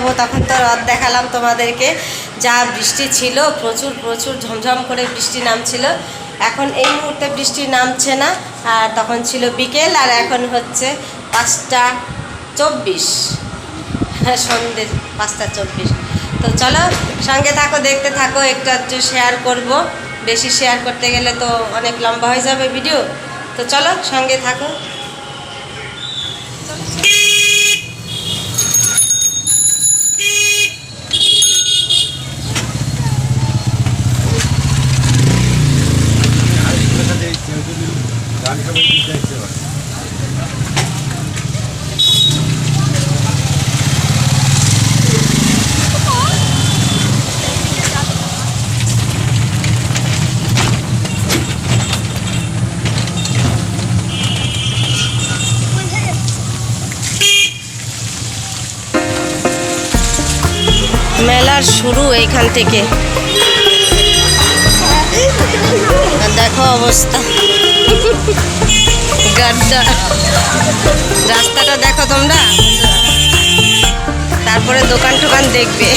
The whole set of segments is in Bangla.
যাব, তখন তো রথ দেখালাম তোমাদেরকে। যা বৃষ্টি ছিল, প্রচুর প্রচুর ঝমঝম করে বৃষ্টি নামছিল। এখন এই মুহূর্তে বৃষ্টি নামছে না, আর তখন ছিল বিকেল, আর এখন হচ্ছে পাঁচটা চব্বিশ। সন্ধ্যে পাঁচটা চব্বিশ। তো চলো, সঙ্গে থাকো, দেখতে থাকো, একটু একটু শেয়ার করব। বেশি শেয়ার করতে গেলে তো অনেক লম্বা হয়ে যাবে ভিডিও তো চলো, সঙ্গে থাকো। মেলার শুরু এইখান থেকে। দেখো অবস্থা। গাড্ডা রাস্তাটা দেখো তোমরা। তারপরে দোকান টোকান দেখবে।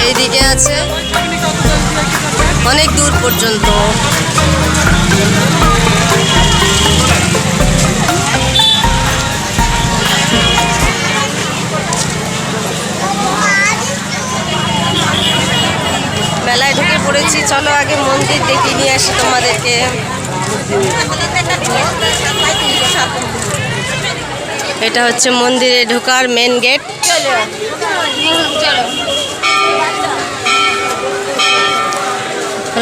এইদিকে আছে। অনেক দূর পর্যন্ত। মেলায় ঢুকে পড়েছি। চলো আগে মন্দির দেখে নিয়ে আসি তোমাদেরকে। এটা হচ্ছে মন্দিরে ঢোকার মেন গেট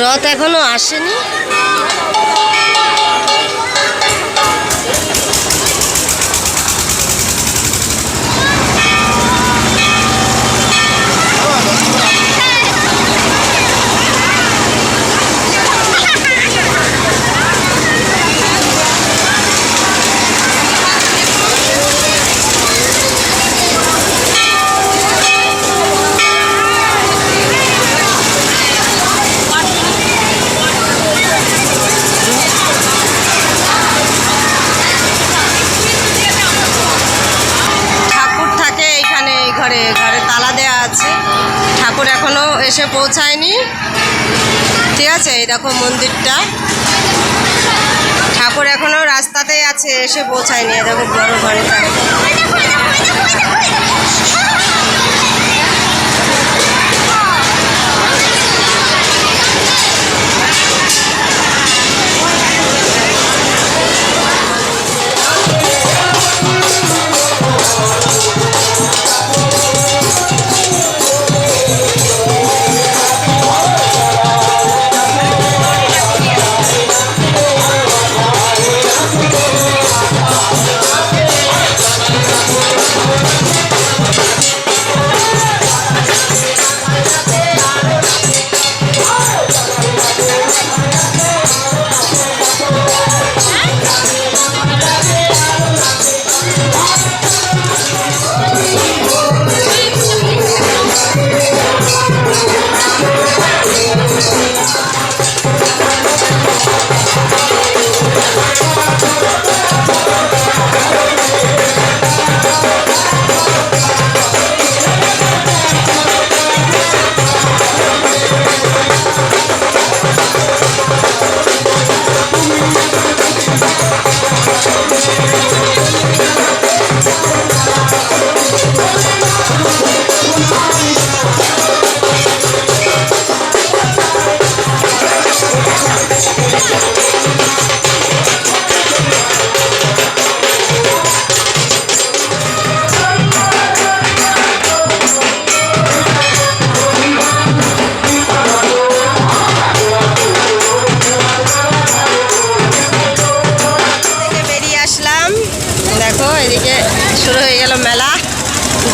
রথ এখনও আসেনি। এসে পৌঁছায়নি। ঠিক আছে, এই দেখো মন্দিরটা। ঠাকুর এখনও রাস্তাতেই আছে, এসে পৌঁছায়নি দেখো বড় ঘরটা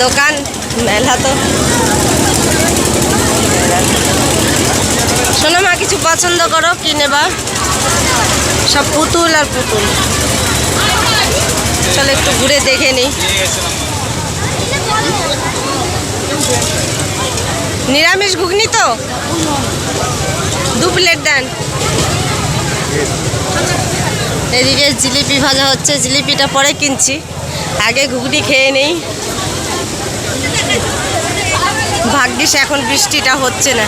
দোকান, মেলা তো। শোনো মা, কিছু পছন্দ করো, কি নেবা? সব পুতুল আর পুতুল। চলো একটু ঘুরে দেখে নিই। নিরামিষ ঘুগনি তো? দু প্লেট দেন। এদিকে জিলিপি ভাজা হচ্ছে, জিলিপিটা পরে কিনছি। আগে ঘুগনি খেয়ে নেই। ভাগ্যিস এখন বৃষ্টিটা হচ্ছে না।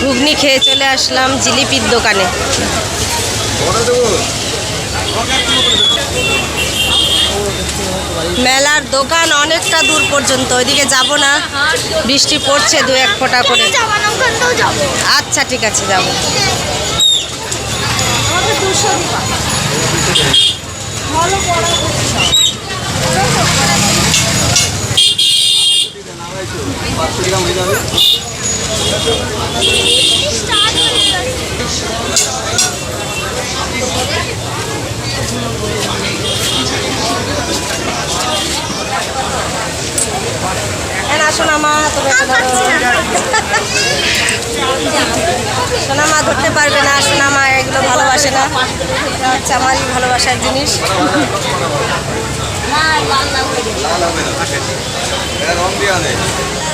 ঘুগনি খেয়ে চলে আসলাম জিলিপির দোকানে। মেলার দোকান অনেকটা দূর পর্যন্ত ওইদিকে যাব না। বৃষ্টি পড়ছে দু এক ফোঁটা করে। আচ্ছা ঠিক আছে যাব। আমাকে দুশো দিবা ভালো পড়া। সোনা না এটা হচ্ছে আমারই ভালোবাসার জিনিস।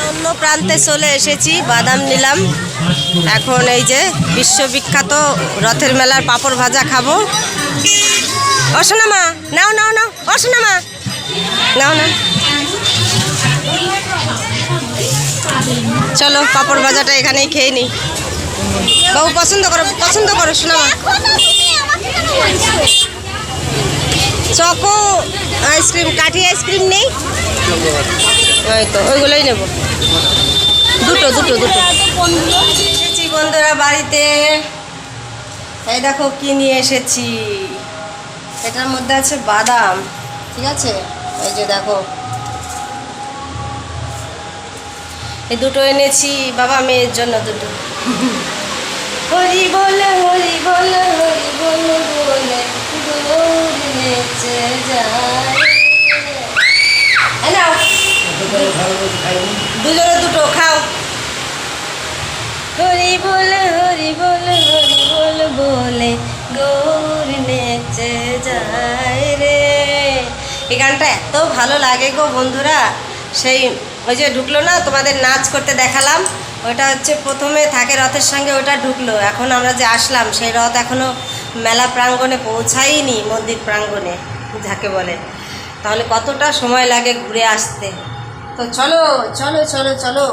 অন্য প্রান্তে চলে এসেছি, বাদাম নিলাম। এখন এই যে বিশ্ববিখ্যাত রথের মেলার পাপড় ভাজা খাব। অসোনা মা নাও নাও নাও। অসোনা মা নাও না চলো, পাপড় ভাজাটা এখানেই খেয়ে নিই বাবু, পছন্দ করো পছন্দ করো শোনা চকো আইসক্রিম, কাঠি আইসক্রিম নেই? ওই তো, ওইগুলোই নেব। দুটো দুটো দুটো। এসেছি বন্ধুরা বাড়িতে। এই দেখো কি নিয়ে এসেছি। এটার মধ্যে আছে বাদাম, ঠিক আছে? এই যে দেখো। এই দুটো এনেছি, বাবা মেয়ের জন্য দুটো। হরি বল হরি বল হরি বল বলে নেচে যায় দুজনে দুটো খাও। হরি বল হরি বল হরি বল বলে গৌর নেচে যায় রে। এই গানটা এত ভালো লাগে গো বন্ধুরা। সেই ওই যে ঢুকলো না, তোমাদের নাচ করতে দেখালাম। ওটা হচ্ছে প্রথমে থাকে রথের সঙ্গে, ওটা ঢুকলো। এখন আমরা যে আসলাম, সেই রথ এখনও মেলা প্রাঙ্গণে পৌঁছাইনি মন্দির প্রাঙ্গণে, যাকে বলে। তাহলে কতটা সময় লাগে ঘুরে আসতে? তো চলো চলো চলো চলো।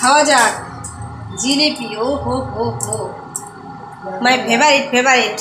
খাওয়া যাক। জিলিপি, ও হো হো হো। My favourite favourite